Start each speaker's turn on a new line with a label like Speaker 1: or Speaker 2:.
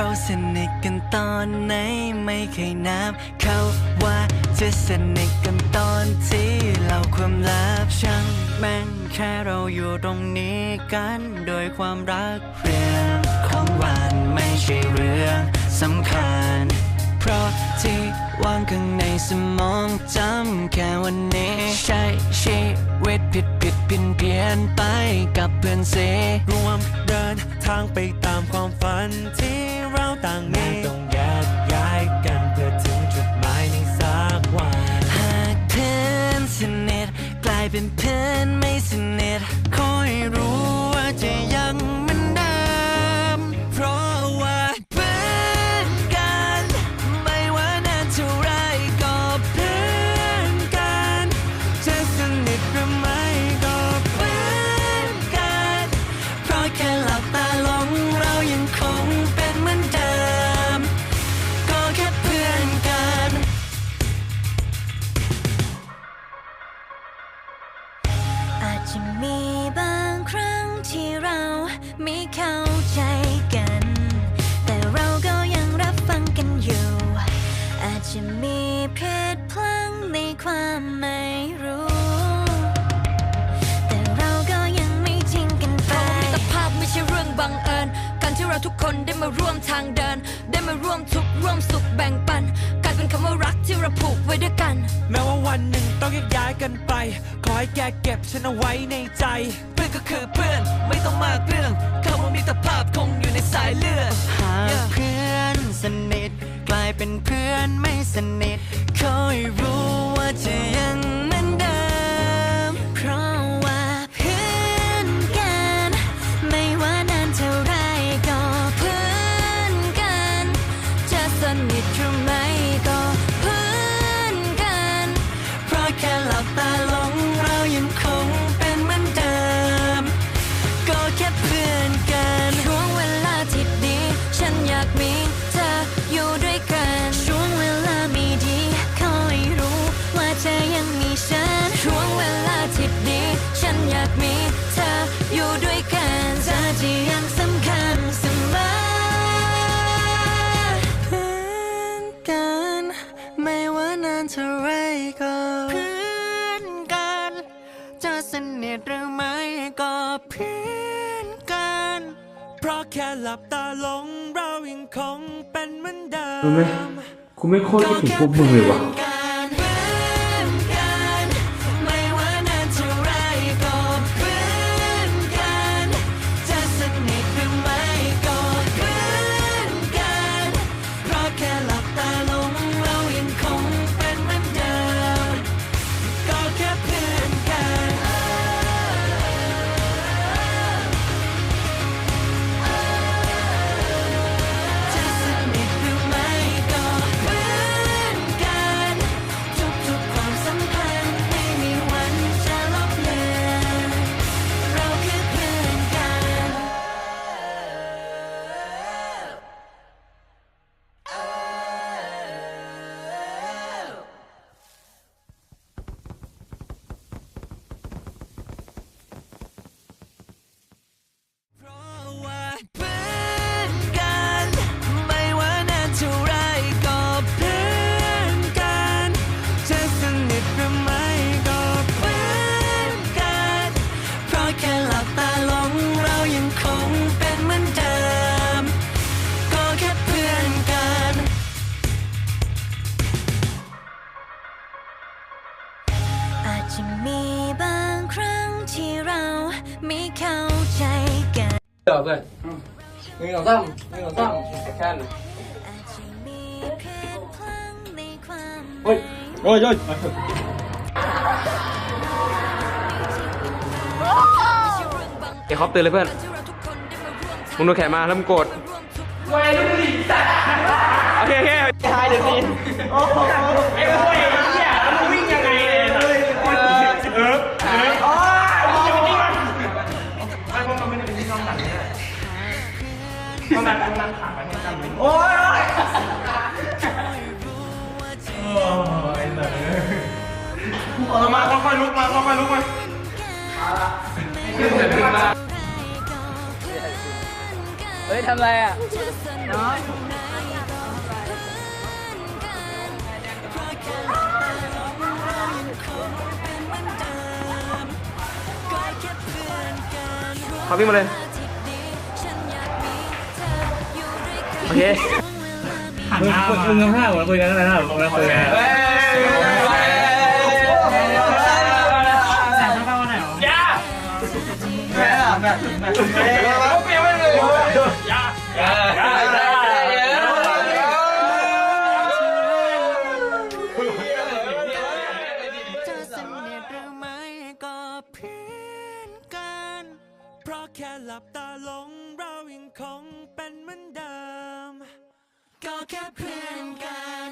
Speaker 1: เราสนิทกันตอนไหนไม่เคยนับเขาว่า จะสนิทกันตอนที่เราความลับช่างแม่งแค่เราอยู่ตรงนี้กันโดยความรักเรื่องของวันไม่ใช่เรื่องสำคัญ เพราะที่ว่างข้างในสมองจำแค่วันนี้ ใช้ชีวิตผิดผิดเพี้ยนเพียนไปกับเพื่อนเส
Speaker 2: รวมเดินทางไปตามความฝันที่เราต่างมี
Speaker 1: ทกล ไม่เข้า
Speaker 3: ใจกัน แต่เราก็ยังรับฟังกันอยู่ อาจจะมีเพศพลังในความไม่รู้ แต่เราก็ยังไม่ทิ้งกันไป
Speaker 4: มิตรภาพไม่ใช่เรื่องบังเอิญ การที่เราทุกคนได้มาร่วมทางเดิน ได้มาร่วมทุกข์ร่วมสุขแบ่งปัน คำว่ารักที่เราผูกไว้ด้วยกัน
Speaker 2: แม้ว่าวันหนึ่งต้องแยกย้ายกันไป ขอให้แกเก็บฉันเอาไว้ในใจ
Speaker 1: เพื่อนก็คือเพื่อนไม่ต้องมากเรื่องคำว่ามิตรภาพคงอยู่ในสายเลือดหากเพื่อนสนิทกลายเป็นเพื่อนไม่สนิทคอยรู้ว่าจะยังเหมืา
Speaker 3: นเท่าไรก็เพื่อนกัน จะสนิทหรือไม่ก็เพื่อนกัน
Speaker 1: เพราะแค่หลับตาลงเรายังคงเป็นเหมือนเดิ
Speaker 3: รู้
Speaker 1: ไหม
Speaker 2: ม
Speaker 5: กูไม่โคตรคิดถึงพวกมึงเลยว่ะ
Speaker 1: จจะมีบางค
Speaker 3: รั้งที่เราไม่เข้าใจกัน
Speaker 5: เดี๋ยวเพื่อนหนึ่งสองสามหนึ่งสองสามแค่นั้น
Speaker 3: อาจจะมีเพศพลังในความ
Speaker 5: เฮ้ยโอ้ยโอ้ยเดี๋ยวเขาตื่นเลยเพื่อน มึงโดนแขนมาแล้วมึงโกรธโอเคโอเคตายเดี๋ยวนี้ ค่อยๆลุกมาค่อยๆลุกมาขึ้นเสร็จขึ้นมา
Speaker 3: ก็เพื่อนกัน
Speaker 2: เฮ้ยทำไรอะ
Speaker 1: น้อง
Speaker 6: เขาวิ่งมาเลย โอเค
Speaker 3: มึงมึงมึงห้าหัวคุยกันอะไรนะผมมาคุยกัน
Speaker 2: จะสนิทหรือไม่ก็เพื่อน
Speaker 3: เพราะแค่หลับตาลงเรายังคงเป็นเหมือนเดิม
Speaker 2: ก็แค่เพื่อนกัน